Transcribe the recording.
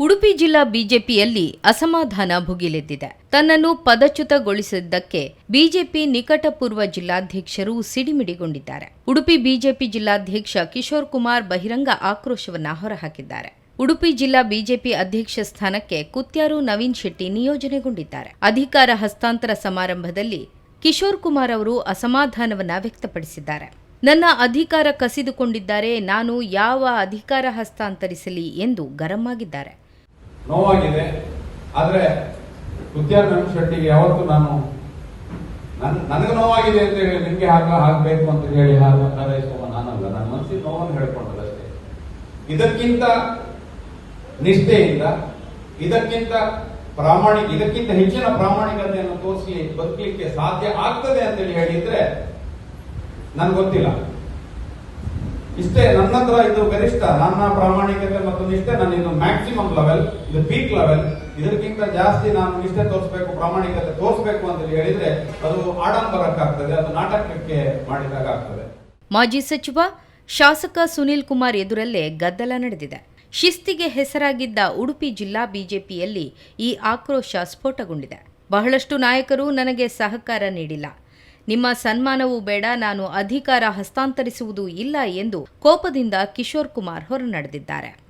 ಉಡುಪಿ ಜಿಲ್ಲಾ ಬಿಜೆಪಿಯಲ್ಲಿ ಅಸಮಾಧಾನ ಭುಗಿಲೆದ್ದಿದೆ ತನ್ನನ್ನು ಪದಚ್ಯುತಗೊಳಿಸಿದ್ದಕ್ಕೆ ಬಿಜೆಪಿ ನಿಕಟಪೂರ್ವ ಜಿಲ್ಲಾಧ್ಯಕ್ಷರು ಸಿಡಿಮಿಡಿಗೊಂಡಿದ್ದಾರೆ. ಉಡುಪಿ ಬಿಜೆಪಿ ಜಿಲ್ಲಾಧ್ಯಕ್ಷ ಕಿಶೋರ್ ಕುಮಾರ್ ಬಹಿರಂಗ ಆಕ್ರೋಶವನ್ನ ಹೊರಹಾಕಿದ್ದಾರೆ. ಉಡುಪಿ ಜಿಲ್ಲಾ ಬಿಜೆಪಿ ಅಧ್ಯಕ್ಷ ಸ್ಥಾನಕ್ಕೆ ಕುತ್ಯಾರು ನವೀನ್ ಶೆಟ್ಟಿ ನಿಯೋಜನೆಗೊಂಡಿದ್ದಾರೆ. ಅಧಿಕಾರ ಹಸ್ತಾಂತರ ಸಮಾರಂಭದಲ್ಲಿ ಕಿಶೋರ್ ಕುಮಾರ್ ಅವರು ಅಸಮಾಧಾನವನ್ನ ವ್ಯಕ್ತಪಡಿಸಿದ್ದಾರೆ. ನನ್ನ ಅಧಿಕಾರ ಕಸಿದುಕೊಂಡಿದ್ದಾರೆ, ನಾನು ಯಾವ ಅಧಿಕಾರ ಹಸ್ತಾಂತರಿಸಲಿ ಎಂದು ಗರಂ ಆಗಿದ್ದಾರೆ. ನೋವಾಗಿದೆ. ಆದರೆ ಉದ್ಯಾನ ನಮ್ ಶೆಟ್ಟಿಗೆ ಯಾವತ್ತು ನಾನು ನನ್, ನನಗೆ ನೋವಾಗಿದೆ ಅಂತ ಹೇಳಿ ನಿಮ್ಗೆ ಹಾಗ ಹಾಕ್ಬೇಕು ಅಂತ ಹೇಳಿ ಹಾಗ ಹಾರೈಸುವ ನಾನಲ್ಲ. ನನ್ನ ಮನಸ್ಸಿನ ನೋವನ್ನು ಹೇಳ್ಕೊಂಡದಷ್ಟೇ ಇದಕ್ಕಿಂತ ನಿಷ್ಠೆಯಿಂದ, ಇದಕ್ಕಿಂತ ಪ್ರಾಮಾಣಿಕ, ಇದಕ್ಕಿಂತ ಹೆಚ್ಚಿನ ಪ್ರಾಮಾಣಿಕತೆಯನ್ನು ತೋರಿಸಿ ಬದುಕಲಿಕ್ಕೆ ಸಾಧ್ಯ ಆಗ್ತದೆ ಅಂತೇಳಿ ಹೇಳಿದ್ರೆ ನನ್ಗೆ ಗೊತ್ತಿಲ್ಲ. ಇಷ್ಟೇ, ನನ್ನ ಹತ್ರ ಇದು ಗರಿಷ್ಠ, ನನ್ನ ಪ್ರಾಮಾಣಿಕತೆ ಮತ್ತು ನಿಷ್ಠೆ, ನನ್ನ ಇದು ಮ್ಯಾಕ್ಸಿಮಮ್ ಲೆವೆಲ್ ಇದು ಪೀಕ್ ಲೆವೆಲ್ ಇದಕ್ಕಿಂತ ಜಾಸ್ತಿ ನಾನು ನಿಷ್ಠೆ ತೋರಿಸಬೇಕು, ಪ್ರಾಮಾಣಿಕತೆ ತೋರಿಸಬೇಕು ಅಂತ ಹೇಳಿದ್ರೆ ಅದು ಆಡಂಬರಕ್ಕಾಗ್ತದೆ, ಅದು ನಾಟಕಕ್ಕೆ ಮಾಡಿದಾಗ ಆಗ್ತದೆ. ಮಾಜಿ ಸಚಿವ, ಶಾಸಕ ಸುನೀಲ್ ಕುಮಾರ್ ಎದುರಲ್ಲೇ ಗದ್ದಲ ನಡೆದಿದೆ. ಶಿಸ್ತಿಗೆ ಹೆಸರಾಗಿದ್ದ ಉಡುಪಿ ಜಿಲ್ಲಾ ಬಿಜೆಪಿಯಲ್ಲಿ ಈ ಆಕ್ರೋಶ ಸ್ಫೋಟಗೊಂಡಿದೆ. ಬಹಳಷ್ಟು ನಾಯಕರು ನನಗೆ ಸಹಕಾರ ನೀಡಿಲ್ಲ. ನಿಮ್ಮ ಸನ್ಮಾನವೂ ಬೇಡ ನಾನು ಅಧಿಕಾರ ಹಸ್ತಾಂತರಿಸುವುದೂ ಇಲ್ಲ ಎಂದು ಕೋಪದಿಂದ ಕಿಶೋರ್ ಕುಮಾರ್ ಹೊರನಡೆದಿದ್ದಾರೆ.